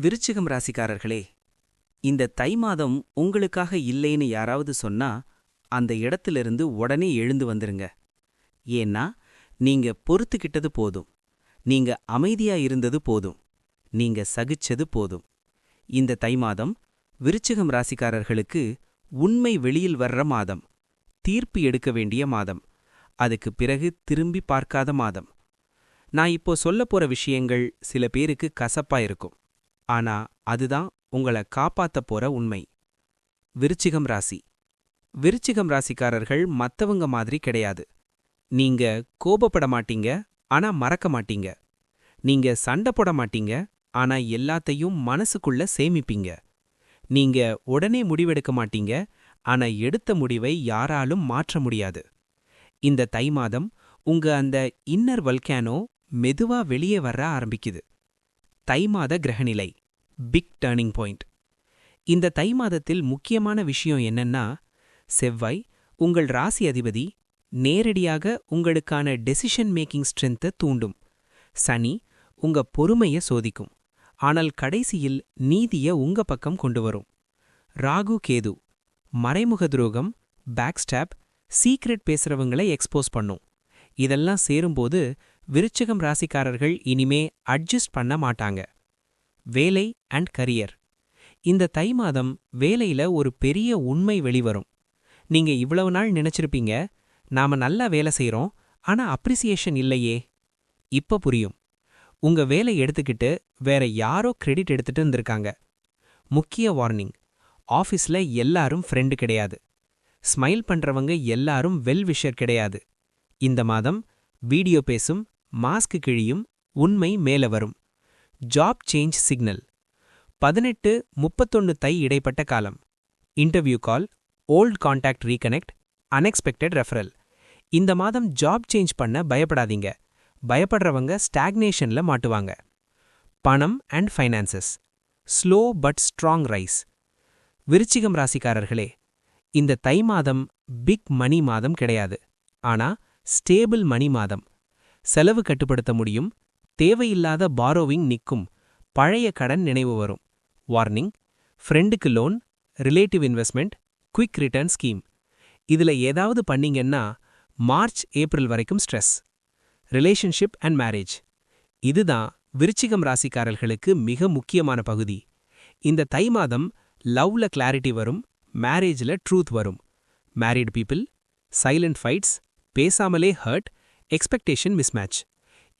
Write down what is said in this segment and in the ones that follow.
விருச்சிகம் ராசிக்காரர்களே இந்த தை மாதம் உங்களுக்காக இல்லைன்னு யாராவது சொன்னா அந்த இடத்திலிருந்து உடனே எழுந்து வந்துருங்க. ஏன்னா நீங்க பொறுத்துக்கிட்டது போதும். நீங்க அமைதியா இருந்தது போதும். நீங்க சகிச்சது போதும். இந்த தை மாதம் விருச்சிகம் ராசிக்காரர்களுக்கு உண்மை வெளியில் வர்ற மாதம். தீர்ப்பு எடுக்க வேண்டிய மாதம். அதுக்கு பிறகு திரும்பி பார்க்காத மாதம். நான் இப்போ சொல்ல போற விஷயங்கள் சில பேருக்கு கசப்பா இருக்கும். ஆனா அதுதான் உங்கள காப்பாத்த போற உண்மை. விருச்சிகம் ராசி. விருச்சிகம் ராசிக்காரர்கள் மத்தவங்க மாதிரி கிடையாது. நீங்க கோபப்பட மாட்டீங்க ஆனா மறக்க மாட்டீங்க. நீங்க சண்டை போட மாட்டீங்க ஆனா எல்லாத்தையும் மனசுக்குள்ள சேமிப்பீங்க. நீங்க உடனே முடிவெடுக்க மாட்டீங்க ஆனா எடுத்த முடிவை யாராலும் மாற்ற முடியாது. இந்த தை மாதம் உங்க அந்த இன்னர் வல்கேனோ மெதுவா வெளியே வர ஆரம்பிக்குது. தை மாத கிரகநிலை. பிக் டேர்னிங் பாயிண்ட் இந்த தை மாதத்தில் முக்கியமான விஷயம் என்னன்னா செவ்வாய் உங்கள் ராசி அதிபதி நேரடியாக உங்களுக்கான டெசிஷன் மேக்கிங் ஸ்ட்ரென்த்தை தூண்டும். சனி உங்க பொறுமைய சோதிக்கும். ஆனால் கடைசியில் நீதிய உங்க பக்கம் கொண்டு வரும். ராகு கேது மறைமுக துரோகம் பேக்ஸ்டாப் சீக்ரெட் பேசுறவங்களை எக்ஸ்போஸ் பண்ணும். இதெல்லாம் சேரும்போது விருச்சகம் ராசிக்காரர்கள் இனிமே அட்ஜஸ்ட் பண்ண மாட்டாங்க. வேலை அண்ட் கரியர் இந்த தை மாதம் வேலையில ஒரு பெரிய உண்மை வெளிவரும். நீங்க இவ்வளவு நாள் நினைச்சிருப்பீங்க நாம நல்லா வேலை செய்கிறோம் ஆனா அப்ரிசியேஷன் இல்லையே. இப்ப புரியும். உங்க வேலை எடுத்துக்கிட்டு வேற யாரோ கிரெடிட் எடுத்துட்டு இருந்திருக்காங்க. முக்கிய வார்னிங் ஆஃபீஸ்ல எல்லாரும் ஃப்ரெண்டு கிடையாது. ஸ்மைல் பண்றவங்க எல்லாரும் வெல் விஷர் கிடையாது. இந்த மாதம் வீடியோ பேசும் மாஸ்க் கிழியும் உண்மை மேல வரும். ஜாப் சேஞ்ச் சிக்னல் பதினெட்டு முப்பத்தொன்னு தை இடைப்பட்ட காலம். Interview call old contact reconnect unexpected referral இந்த மாதம் ஜாப் சேஞ்ச் பண்ண பயப்படாதீங்க. பயப்படுறவங்க ஸ்டாக்னேஷன்ல மாட்டுவாங்க. பணம் and finances slow but strong rise விருச்சிகம் ராசிக்காரர்களே இந்த தை மாதம் பிக் மணி மாதம் கிடையாது. ஆனா ஸ்டேபிள் மணி மாதம். செலவு கட்டுப்படுத்த முடியும் தேவையில்லாத பாரோவிங் நிக்கும் பழைய கடன் நினைவு வரும். வார்னிங் ஃப்ரெண்டுக்கு loan relative investment quick return scheme இதுல ஏதாவது பண்ணீங்கன்னா மார்ச் ஏப்ரல் வரைக்கும் ஸ்ட்ரெஸ் ரிலேஷன்ஷிப் அண்ட் மேரேஜ் இதுதான் விருச்சிகம் ராசிக்காரர்களுக்கு மிக முக்கியமான பகுதி. இந்த தை மாதம் லவ்ல கிளாரிட்டி வரும் மேரேஜ்ல ட்ரூத் வரும். மேரிட் பீப்பிள் சைலண்ட் ஃபைட்ஸ் பேசாமலே ஹர்ட் எக்ஸ்பெக்டேஷன் மிஸ்மேட்ச்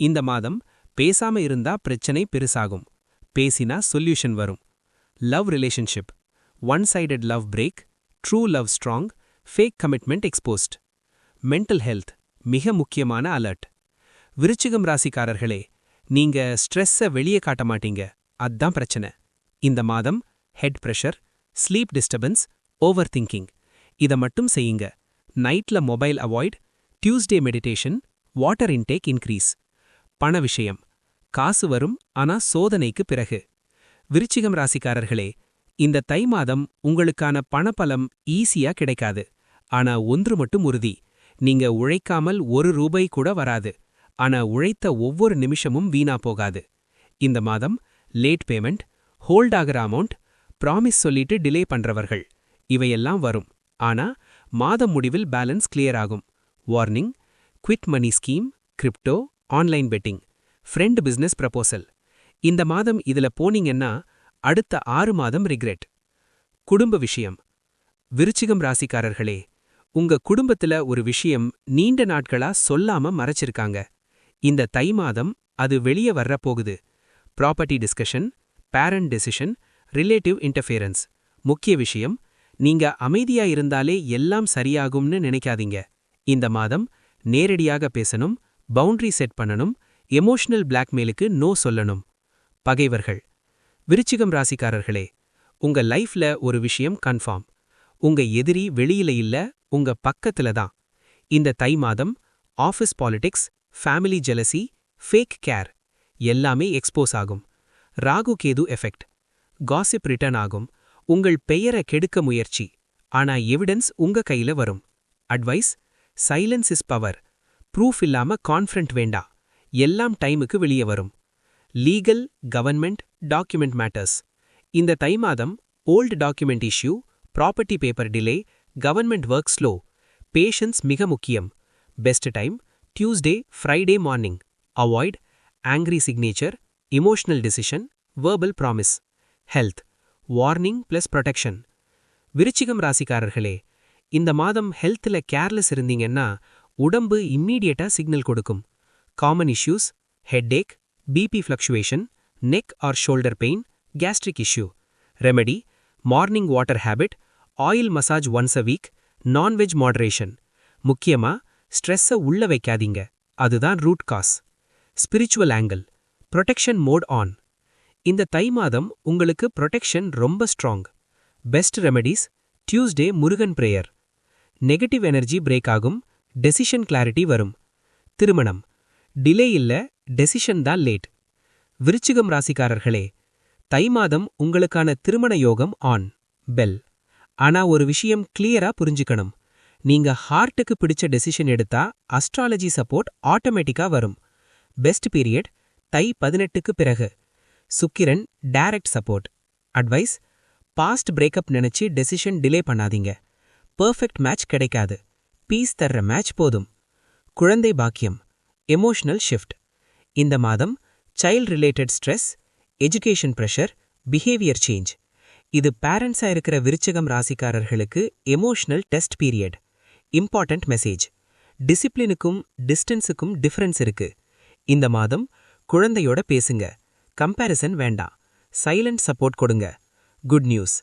இந்த மாதம் பேசாம இருந்தா பிரச்சனை பெருசாகும். பேசினா சொல்யூஷன் வரும். Love relationship one sided love break true love strong fake commitment exposed mental health மிக முக்கியமான அலர்ட் விருச்சிகம் ராசிக்காரர்களே நீங்க ஸ்ட்ரெஸ்ஸ வெளியே காட்ட மாட்டீங்க. அதான் பிரச்சனை. இந்த மாதம் head pressure sleep disturbance over thinking இதை மட்டும் செய்யுங்க. நைட்ல mobile avoid Tuesday meditation water intake increase. பண விஷயம். காசு வரும் ஆனா சோதனைக்கு பிறகு. விருச்சிகம் ராசிக்காரர்களே இந்த தை மாதம் உங்களுக்கான பணப்பலம் ஈஸியா கிடைக்காது. ஆனா ஒன்று மட்டும் உறுதி. நீங்க உழைக்காமல் ஒரு ரூபாய் கூட வராது. ஆனா உழைத்த ஒவ்வொரு நிமிஷமும் வீணா போகாது. இந்த மாதம் லேட் பேமெண்ட் ஹோல்ட் ஆகிற அமௌண்ட் ப்ராமிஸ் சொல்லிட்டு டிலே பண்றவர்கள். இவையெல்லாம் வரும். ஆனா மாதம் முடிவில் பேலன்ஸ் கிளியர் ஆகும். Warning quick money scheme crypto online betting friend business proposal. இந்த மாதம் இதுல போனீங்கன்னா அடுத்த ஆறு மாதம் ரிக்ரெட். குடும்ப விஷயம். விருச்சிகம் ராசிக்காரர்களே உங்க குடும்பத்துல ஒரு விஷயம் நீண்ட நாட்களா சொல்லாம மறைச்சிருக்காங்க. இந்த தை மாதம் அது வெளியே வர்ற போகுது. Property discussion parent decision relative interference முக்கிய விஷயம் நீங்க அமைதியா இருந்தாலே எல்லாம் சரியாகும்னு நினைக்காதீங்க. இந்த மாதம் நேரடியாக பேசணும் பவுண்டரி செட் பண்ணணும் எமோஷனல் பிளாக்மெயிலுக்கு நோ சொல்லணும். பகைவர்கள். விருச்சிகம் ராசிக்காரர்களே உங்க லைஃப்ல ஒரு விஷயம் கன்ஃபார்ம் உங்க எதிரி வெளியில இல்ல உங்க பக்கத்துல தான். இந்த தை மாதம் office politics family jealousy fake care எல்லாமே எக்ஸ்போஸ் ஆகும். Rahu Ketu effect gossip return ஆகும். உங்கள் பெயரை கெடுக்க முயற்சி. ஆனா எவிடன்ஸ் உங்க கையில வரும். Advice silence is power proof இல்லாம கான்ஃபிடன்ட் வேண்டா. எல்லாம் டைமுக்கு வெளியே வரும். லீகல் கவர்மெண்ட் டாக்குமெண்ட் மேட்டர்ஸ் இந்த தை மாதம் old document issue property paper delay government work slow patience மிக முக்கியம். Best time Tuesday Friday morning avoid angry signature emotional decision verbal promise health warning plus protection விருச்சிகம் ராசிக்காரர்களே இந்த மாதம் ஹெல்த்தில் கேர்லெஸ் இருந்தீங்கன்னா உடம்பு இம்மீடியட்டா சிக்னல் கொடுக்கும். Common issues headache BP fluctuation neck or shoulder pain gastric issue remedy morning water habit oil massage once a week non veg moderation முக்கியமா ஸ்ட்ரெஸ்ஸை உள்ள வைக்காதீங்க. அதுதான் root cause spiritual angle protection mode on இந்த தை மாதம் உங்களுக்கு protection ரொம்ப strong best remedies Tuesday Murugan prayer negative energy break ஆகும். டெசிஷன் கிளாரிட்டி வரும். திருமணம். டிலே இல்ல டெசிஷன் தான் லேட். விருச்சிகம் ராசிக்காரர்களே தை மாதம் உங்களுக்கான திருமண யோகம் ஆன். பெல். ஆனா ஒரு விஷயம் கிளியரா புரிஞ்சுக்கணும். நீங்க ஹார்ட்டுக்கு பிடிச்ச டெசிஷன் எடுத்தா அஸ்ட்ராலஜி சப்போர்ட் ஆட்டோமேட்டிக்கா வரும். பெஸ்ட் பீரியட் தை பதினெட்டுக்கு பிறகு. Sukran direct support. Advice past breakup நினைச்சு டெசிஷன் டிலே பண்ணாதீங்க. பெர்ஃபெக்ட் மேட்ச் கிடைக்காது. பீஸ் தர்ற மேட்ச் போதும். குழந்தை பாக்கியம் எமோஷனல் ஷிஃப்ட் இந்த மாதம் child related stress education pressure behaviour change இது பேரண்ட்ஸாக இருக்கிற விருச்சகம் ராசிக்காரர்களுக்கு emotional test period important message டிசிப்ளினுக்கும் டிஸ்டன்ஸுக்கும் டிஃபரன்ஸ் இருக்கு. இந்த மாதம் குழந்தையோட பேசுங்க. கம்பேரிசன் வேண்டாம். சைலண்ட் சப்போர்ட் கொடுங்க. Good news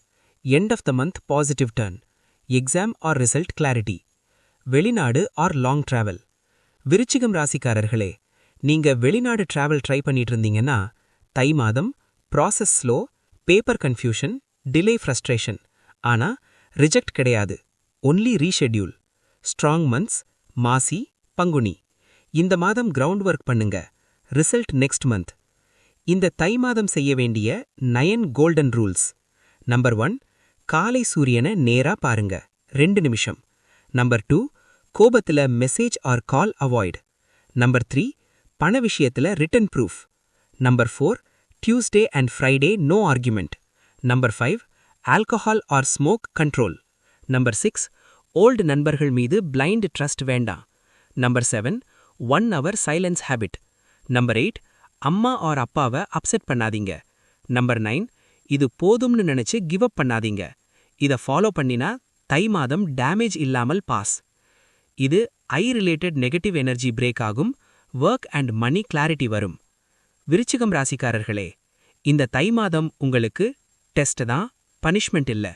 end of the month positive turn exam or result clarity வெளிநாடு ஆர் லாங் டிராவல் விருச்சிகம் ராசிக்காரர்களே நீங்க வெளிநாடு டிராவல் ட்ரை பண்ணிட்டு இருந்தீங்கன்னா தை மாதம் process slow paper confusion delay frustration ஆனா ரிஜெக்ட் கிடையாது. ஒன்லி ரீஷெட்யூல் ஸ்ட்ராங் மந்த்ஸ் மாசி பங்குனி. இந்த மாதம் கிரவுண்ட் ஒர்க் பண்ணுங்க. ரிசல்ட் நெக்ஸ்ட் மந்த் இந்த தை மாதம் செய்ய வேண்டிய nine golden rules number one காலை சூரியனை நேரா பாருங்க. ரெண்டு நிமிஷம். நம்பர் டூ கோபத்துல message or call avoid number three பண விஷயத்துல written proof number four Tuesday and Friday no argument number five alcohol or smoke control number six old நண்பர்கள் மீது பிளைண்ட் ட்ரஸ்ட் வேண்டாம். Number seven one hour silence habit number eight அம்மா or அப்பாவை upset பண்ணாதீங்க. Number nine இது போதும்னு நினைச்சு give up பண்ணாதீங்க. இத ஃபாலோ பண்ணினா தை மாதம் டேமேஜ் இல்லாமல் பாஸ் இது eye related negative energy break ஆகும். ஒர்க் அண்ட் மணி கிளாரிட்டி வரும். விருச்சிகம் ராசிக்காரர்களே இந்த தை மாதம் உங்களுக்கு டெஸ்ட் தான் பனிஷ்மெண்ட் இல்ல.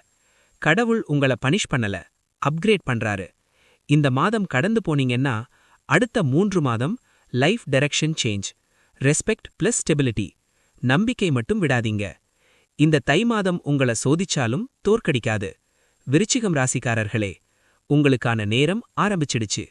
கடவுள் உங்கள பனிஷ் பண்ணல அப்கிரேட் பண்றாரு. இந்த மாதம் கடந்து போனீங்கன்னா அடுத்த மூன்று மாதம் life direction change respect plus stability நம்பிக்கை மட்டும் விடாதீங்க. இந்த தை மாதம் உங்கள சோதிச்சாலும் தோற்கடிக்காது. விருச்சிகம் ராசிக்காரர்களே உங்களுக்கான நேரம் ஆரம்பிச்சிடுச்சு.